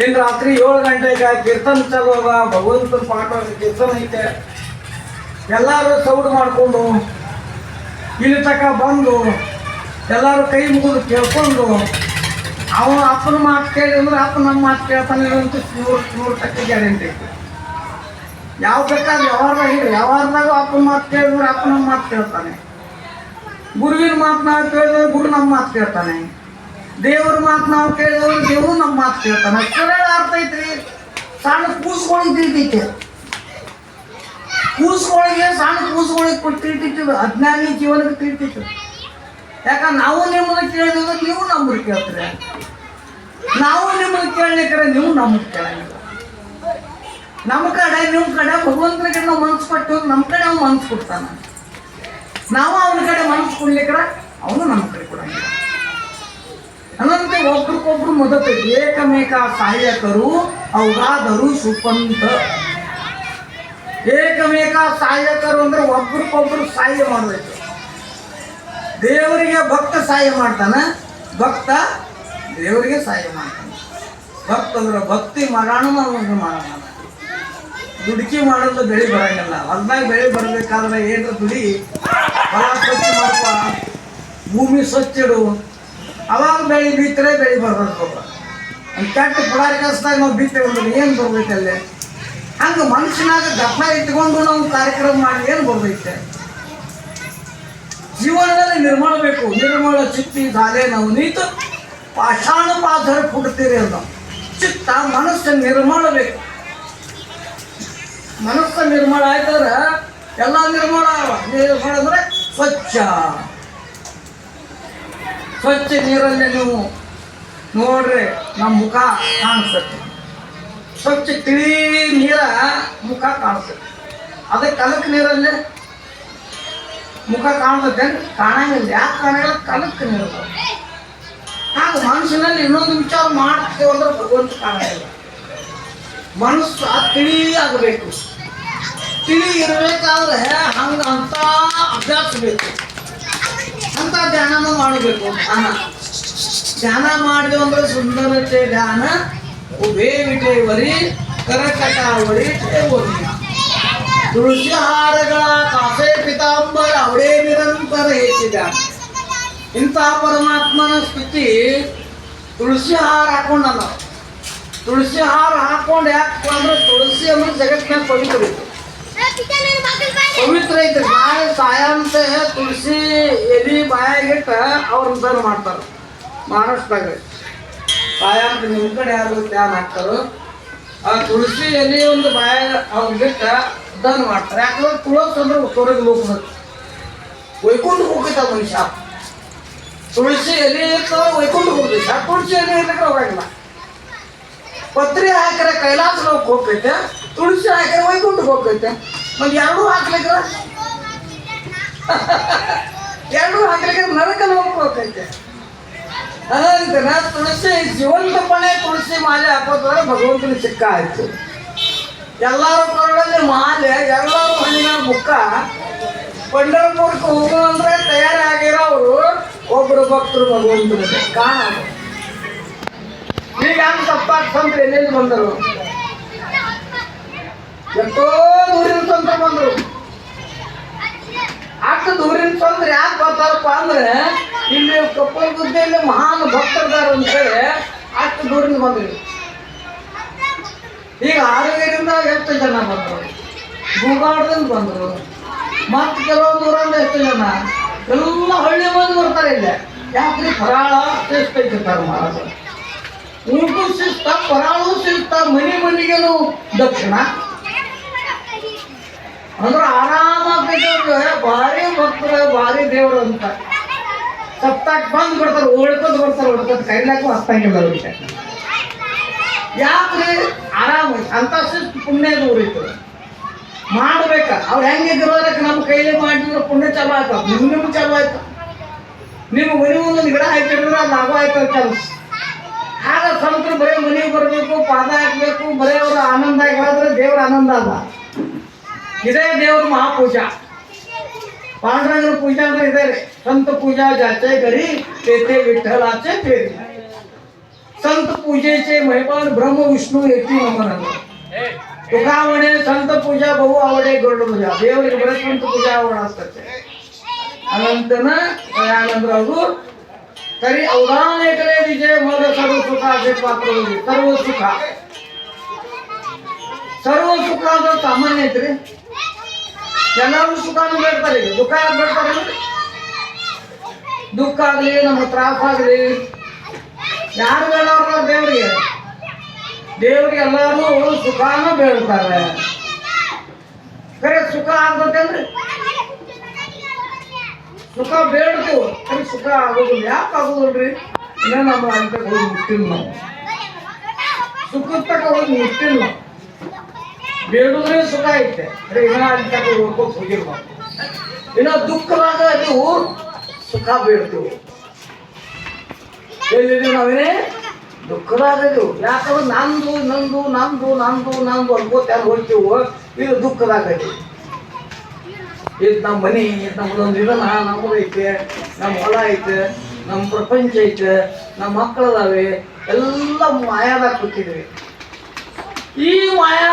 ಇನ್ನು ರಾತ್ರಿ ಏಳು ಗಂಟೆಗೆ ಕೀರ್ತನ ಚಾಲು ಅದ ಭಗವಂತನ ಪಾಠ, ಕೀರ್ತನ ಐತೆ. ಎಲ್ಲರೂ ಸೌಡ್ ಮಾಡಿಕೊಂಡು, ಇಲ್ಲಿ ತಕ ಬಂದು, ಎಲ್ಲರೂ ಕೈ ಮುಗಿದು ಕೇಳ್ಕೊಂಡು, ಅವನು ಅಪ್ಪನ ಮಾತು ಕೇಳಿ ಅಂದ್ರೆ ಅಪ್ಪ ನಮ್ಮ ಮಾತು ಕೇಳ್ತಾನೆ ಅಂತ ನೂರು ನೂರು ಟಕ್ಕೆ ಗ್ಯಾರಂಟಿ ಐತಿ. ಯಾವ ಬೇಕಾದ್ರೆ ವ್ಯವಹಾರದಾಗ ಇರಿ ವ್ಯವಹಾರದಾಗ ಅಪ್ಪನ ಮಾತು ಕೇಳಿದ್ರೆ ಅಪ್ಪ ನಮ್ಮ ಮಾತು ಕೇಳ್ತಾನೆ. ಗುರುವಿನ ಮಾತು ನಾವು ಕೇಳಿದ್ರೆ ಗುರು ನಮ್ಮ ಮಾತು ಕೇಳ್ತಾನೆ. ದೇವ್ರ ಮಾತು ನಾವು ಕೇಳಿದವ್ರು ದೇವರು ನಮ್ಮ ಮಾತು ಕೇಳ್ತಾನ. ಸರಳ ಅರ್ಥ ಐತ್ರಿ. ಸಣ್ಣ ಕೂಸ್ಗಳಿಗೆ ತಿಳಿತೈತೆ. ಸಣ್ಣ ಕೂಸ್ಗಳಿಗೆ ಕೊಟ್ಟು ಅಜ್ಞಾನಿ ಜೀವನಕ್ಕೆ ತಿಳ್ತಿತ್ತು ಯಾಕಂದ್ರೆ ನಾವು ನಿಮ್ಮನ್ನ ಕೇಳಿದ್ರೆ ನೀವು ನಮ್ಮನ್ನ ಕೇಳ್ತೀರಿ. ನಾವು ನಿಮ್ಮನ್ನ ಕೇಳಲಿಕ್ಕೆ ನೀವು ನಮ್ಮನ್ನ ಕೇಳಂಗಿಲ್ಲ ನಮ್ಮ ಕಡೆ ನಿಮ್ಮ ಕಡೆ ಭಗವಂತನಿಗೆ ನಾವು ಮನ್ಸು ಕೊಟ್ಟು ನಮ್ಮ ಕಡೆ ಅವ್ನು ಮನ್ಸ್ ಕೊಡ್ತಾನ. ನಾವು ಅವನ ಕಡೆ ಮನಸ್ಸು ಕೊಡ್ಲಿಕ್ಕರ ಅವನು ನಮ್ಮ ಕಡೆ ಕೊಡಂಗಿಲ್ಲ. ಅನ್ನಂತೆ ಒಬ್ರಿಗೊಬ್ರು ಮದತ್ ಏಕಮೇಕ ಸಹಾಯಕರು ಅವರಾದರು ಸುಪಂತ ಏಕಮೇಕ ಸಹಾಯಕರು ಅಂದ್ರೆ ಒಬ್ರಿಗೊಬ್ರು ಸಹಾಯ ಮಾಡಬೇಕು. ದೇವರಿಗೆ ಭಕ್ತ ಸಹಾಯ ಮಾಡ್ತಾನ, ಭಕ್ತ ದೇವರಿಗೆ ಸಹಾಯ ಮಾಡ್ತಾನೆ. ಭಕ್ತ ಅಂದ್ರೆ ಭಕ್ತಿ ಮಾಡೋಣ ಮಾಡೋಣ ದುಡುಕಿ ಮಾಡೋದು ಬೆಳೆ ಬರಂಗಿಲ್ಲ. ಹೊಲ್ದಾಗ ಬೆಳೆ ಬರಬೇಕಾದ್ರೆ ಏನು ದುಡಿ, ಹೊಲ ಸ್ವಚ್ಛ ಭೂಮಿ ಸ್ವಚ್ಛ ಇಡು. ಅವಾಗ ಬೆಳೆ ಬಿತ್ತರೆ ಬೆಳೆ ಬರ್ಬೇಕು ಒಂದು ಕೆಟ್ಟ ಪುಡಾರಿ ಕೆಲಸದಾಗ ನಾವು ಬಿತ್ತೇವೆ ಅಂದ್ರೆ ಏನು ಬರ್ಬೇಕಲ್ಲೇ ಹಂಗೆ ಮನುಷ್ಯನಾಗ ದಪ್ಪ ಇಟ್ಕೊಂಡು ನಾವು ಕಾರ್ಯಕ್ರಮ ಮಾಡಿ ಏನು ಬರ್ತೈತೆ ಜೀವನದಲ್ಲಿ ನಿರ್ಮಾಣ ಬೇಕು. ನಿರ್ಮಾಣ ಚಿತ್ತಿ ದಾಲೆ ನಾವು ನೀತು ಪಾಷಾಣ ಪಾಧರ ಪುಡ್ತೀರಿ ಅಂತ. ಚಿತ್ತ ಮನಸ್ಸು ನಿರ್ಮಾಣ ಬೇಕು. ಮನಸ್ಸು ನಿರ್ಮಾಣ ಆಯ್ತಂದ್ರೆ ಎಲ್ಲ ನಿರ್ಮಾಣ ನಿರ್ಮಾಣ ಅಂದ್ರೆ ಸ್ವಚ್ಛ. ಸ್ವಚ್ಛ ನೀರಲ್ಲೇ ನೀವು ನೋಡ್ರಿ ನಮ್ಮ ಮುಖ ಕಾಣಿಸುತ್ತೆ. ಸ್ವಚ್ಛ ತಿಳಿ ನೀರ ಮುಖ ಕಾಣಿಸುತ್ತೆ. ಅದೇ ಕಲಕ್ ನೀರಲ್ಲೇ ಮುಖ ಕಾಣಿಸುತ್ತೆ ಕಾಣಂಗಿಲ್ಲ. ಯಾಕೆ ಕಾಣಂಗಿಲ್ಲ? ಕಲಕ್ ನೀರು. ಹಾಗೆ ಮನಸ್ಸಿನಲ್ಲಿ ಇನ್ನೊಂದು ವಿಚಾರ ಮಾಡ್ತೇವೆ ಅಂದ್ರೆ ಭಗವಂತ ಕಾಣಂಗಿಲ್ಲ. ಮನಸ್ಸು ತಿಳಿ ಆಗಬೇಕು. ತಿಳಿ ಇರಬೇಕಾದ್ರೆ ಹಂಗೆ ಅಂತ ಅಭ್ಯಾಸ ಬೇಕು. ಮಾಡಬೇಕು ಧ್ಯಾನ. ಧ್ಯಾನ ಮಾಡಿದ್ವಿ ಅಂದ್ರೆ ಸುಂದರತೆ, ಧ್ಯಾನ. ಉಭೇ ವಿಟೇವರಿ ಕರಕಟಾವಳಿ ಟೇವರಿ ತುಳಸಿ ಹಾರಗಳ ಪಿತಾಂಬರ, ಅವಳೇ ನಿರಂತರ ಹೆಚ್ಚಿದ. ಇಂಥ ಪರಮಾತ್ಮನ ಸ್ಥಿತಿ ತುಳಸಿ ಹಾರ ಹಾಕೊಂಡ ತುಳಸಿ ಹಾರ ಹಾಕೊಂಡು ಯಾಕೆ ಅಂದ್ರೆ ತುಳಸಿ ಅಂದ್ರೆ ಜಗತ್ತಿನ ಪವಿತ್ರ ಪವಿತ್ರ ಐತ್ರಿ ನಾಳೆ ಸಾಯಂತ ತುಳಸಿ ಎಲಿ ಬಾಯಾಗಿಟ್ಟ ಅವ್ರ ಉದ್ಧಾರ ಮಾಡ್ತಾರೆ. ಮಹಾರಾಷ್ಟ್ರದಾಗ ಸಾಯಂತ ನಿಮ್ಮ ಕಡೆ ಯಾರು ಧ್ಯಾನ ಹಾಕ್ತಾರೋ. ಆ ತುಳಸಿ ಎಲೆ ಒಂದು ಬಾಯ ಅವ್ರಿಗಿಟ್ಟ ದನ್ ಮಾಡ್ತಾರೆ. ಯಾಕಂದ್ರೆ ತುಳಸಿ ಅಂದ್ರೆ ಸ್ವರ್ಗ ಲೋಕಬೇಕು ವೈಕುಂಠ ಹೋಗ್ತೈತ ಮನುಷ್ಯ. ತುಳಸಿ ಎಲೆ ಇರ್ತವ, ವೈಕುಂಠ ಆ ತುಳಸಿ ಎಲೆ ಇರ್ಲಿಕ್ಕೆ ಹೋಗಂಗಿಲ್ಲ ಪತ್ರಿ ಹಾಕಿದ್ರೆ ಕೈಲಾಸ ಲೋಕ ಹೋಗ್ತೈತೆ. ತುಳಸಿ ಹಾಕಿದ್ರೆ ವೈಕುಂಠಕ್ಕೆ ಹೋಗ್ತೈತೆ. ಮತ್ತೆ ಎರಡೂ ಹಾಕ್ಲಿಕ್ಕೆ ಎರಡೂ ಹಾಕ್ಲಿಕ್ಕೆ ನರಕ ಹೋಗ್ಬೇಕೈತೆ ಹೋಗ್ತೈತೆ ಅದಂತ ತುಳಸಿ, ಜೀವಂತ ಪಣೆ ತುಳಸಿ ಮಾಲೆ ಹಾಕೋದ್ರೆ ಭಗವಂತನ ಸಿಕ್ಕ ಆಯ್ತು. ಎಲ್ಲಾರು ಕೊರಡಲ್ಲಿ ಮಾಲೆ, ಎಲ್ಲರೂ ಹಣ್ಣಿನ ಬುಕ್ಕ ಪಂಡರಪುರಕ್ಕೆ ಹೋಗು ಅಂದ್ರೆ ತಯಾರಾಗಿರೋರು ಒಬ್ರು ಭಕ್ತರು ಭಗವಂತನ ಕಾಣ ಈಗ ತಪ್ಪಾಗ್ತಂದ್ರೆ ಎಲ್ಲೆಲ್ಲಿ ಬಂದರು? ಎಷ್ಟೋ ದೂರಿನ ತಂತ ಬಂದ್ರು. ಅಷ್ಟು ದೂರಿನ ತಂದ್ರೆ ಯಾಕೆ ಬರ್ತಾರಪ್ಪ ಅಂದ್ರೆ, ಇಲ್ಲಿ ಕಪ್ಪಲ್ ಗುದ್ದೆಯಲ್ಲಿ ಮಹಾನ್ ಭಕ್ತರಿದಾರ ಅಂತೇಳಿ ಅಷ್ಟು ದೂರಿಂದ ಬಂದ್ರಿ. ಈಗ ಆರೋಗ್ಯದಿಂದ ಎಷ್ಟು ಜನ ಬಂದರು? ಭೂಗಾಡದಿಂದ ಬಂದರು. ಮತ್ತೆ ಕೆಲವೊಂದು ಊರಿಂದ ಎಷ್ಟು ಜನ? ಎಲ್ಲ ಹಳ್ಳಿ ಮಂದಿ ಬರ್ತಾರೆ ಇಲ್ಲಿ. ಯಾಕ್ರಿ? ಫರಾಳ ಶಿಸ್ತ ಇಟ್ಟಿರ್ತಾರೆ ಮಹಾರಾಜ. ಊಟು ಶಿಸ್ತ ಕೊರಾಳು ಶಿಸ್ತ, ಮನಿ ಮನೆಗೇನು ದಕ್ಷಿಣ. ಅಂದ್ರೆ ಆರಾಮಾಗ್ಬೇಕಂದ್ರೆ ಭಾರಿ ಭಕ್ತರು ಭಾರಿ ದೇವರು ಅಂತ. ಸಪ್ತಾಕ್ ಬಂದು ಬಿಡ್ತಾರೆ ಓಡ್ಕೊಂಡು ಬರ್ತಾರೆ ಓಡ್ಕೊಂಡು ಕೈಲಾಕು ಹತ್ತಂಗಿಲ್ಲ ಅವ್ರಿಗೆ. ಯಾಕ್ರಿ? ಆರಾಮ ಅಂತ ಶಿಸ್ತು ಪುಣ್ಯ ದೂರ ಇತ್ತು ಮಾಡ್ಬೇಕ. ಅವ್ರು ಹೆಂಗಿದ್ರೋದಕ್ಕೆ ನಮ್ಮ ಕೈಲಿ ಮಾಡಿದ್ರೆ ಪುಣ್ಯ ಚಲೋ ಆಯ್ತು. ನಿಮ್ ನಿಮ್ಗೆ ಚಲೋ ಆಯ್ತು. ನಿಮ್ಮ ಮನೆ ಒಂದೊಂದು ಗಿಡ ಹಾಕಿದ್ರೆ, ಅದು ಲಾಭ ಆಯ್ತು ಕೆಲಸ ಆಗ ಸಂತರು ಬರೀ ಮನೆಗೆ ಬರಬೇಕು, ಪಾದ ಹಾಕಬೇಕು, ಬರೀ ಅವ್ರ ಆನಂದ ಆಗಿ ಹೋದ್ರೆ ದೇವ್ರ ಆನಂದ ಅಲ್ಲ ಇದೇ ದೇವ್ರ ಮಹಾಪೂಜಾ ಪಾಂಡುರಂಗನ ಪೂಜಾ ಅಂದ್ರೆ ಇದೆ ರೀ ಸಂತ ಪೂಜಾ ಜಾಚೆ ಗರಿ ತೇತೆ ವಿಠಲಾಚೆ ತೇರಿ संत पूजेचे महिमान ब्रह्म विष्णू येती नमन तुका म्हणे संत पूजा बहु आवडे गरुड पूजा ದೇವರಿಗೆ ಬರೀ ಸಂತ ಪೂಜಾ आवड असतात ಅನಂತನ ದಯಾನಂದ್ರ ಅವರು तरी अवधानेकडे विजय मग सर्व सुखाचे पात्र होईल सर्व सुख सर्व ಸುಖಾದ ಸಾಮಾನ್ಯ ಐತ್ರಿ ಎಲ್ಲರೂ ಸುಖಾನು ಬೇಡ್ತಾರೆ. ದುಃಖ ಯಾರು ಬೇಡ್ತಾರೆ ದುಃಖ ಆಗ್ಲಿ ನಮ್ಗೆ ತ್ರಾಸ ಆಗ್ಲಿ. ಯಾರು ಬೇಡವ್ರ ದೇವ್ರಿಗೆ. ದೇವ್ರಿಗೆ ಎಲ್ಲರೂ ಸುಖಾನು ಬೇಡ್ತಾರೆ. ಕರೆ ಸುಖ ಆಗ್ಬೇಕಂದ್ರಿ ಸುಖ ಬೇಡ್ತೀವಿ ಖರೆ ಸುಖ ಆಗೋದಿಲ್ಲ. ಯಾಕೆ ಆಗೋದಿಲ್ರಿ? ಇನ್ನೇ ನಮ್ಮ ಅಂತ ಹೋಗಿ ಮುಟ್ಟಿಲ್ಲ. ನಾವು ಸುಖದ ತಕ ಹೋಗಿ ಮುಟ್ಟಿಲ್ಲ. ನಾವು ಬೇಡುದ್ರೆ ಸುಖ ಐತೆ. ಅದೇ ಇನ್ನ ಹೋಗ್ಕೋತ ಹೋಗಿಲ್ಲ ನಾವು ಇನ್ನ ದುಃಖದಾಗ ನೀವು ಸುಖ ಬೇಡ್ತೀವಿ ಎಲ್ಲಿದ್ದೀವಿ ನಾವೇನೇ? ದುಃಖದಾಗದು ಯಾಕಂದ್ರೆ ನಂದು ನಂದು ನಂದು ನಂದು ನಂದು ಅನ್ಕೋತ ಹೋಗ್ತೀವೋ, ಇದು ದುಃಖದಾಗದು ಇದು ನಮ್ಮ ಮನೆ, ಇದು ನಮ್ದೊಂದು ಇದನ್ನ ನಮ್ಮದು ಐತೆ, ನಮ್ಮ ಹೊಲ ಐತೆ, ನಮ್ಮ ಪ್ರಪಂಚ ಐತೆ, ನಮ್ಮ ಮಕ್ಕಳದಾವೆ, ಎಲ್ಲ ಮಾಯಾದಾಗ ಕೂತಿದ್ವಿ. ಈ ಮಾಯಾದ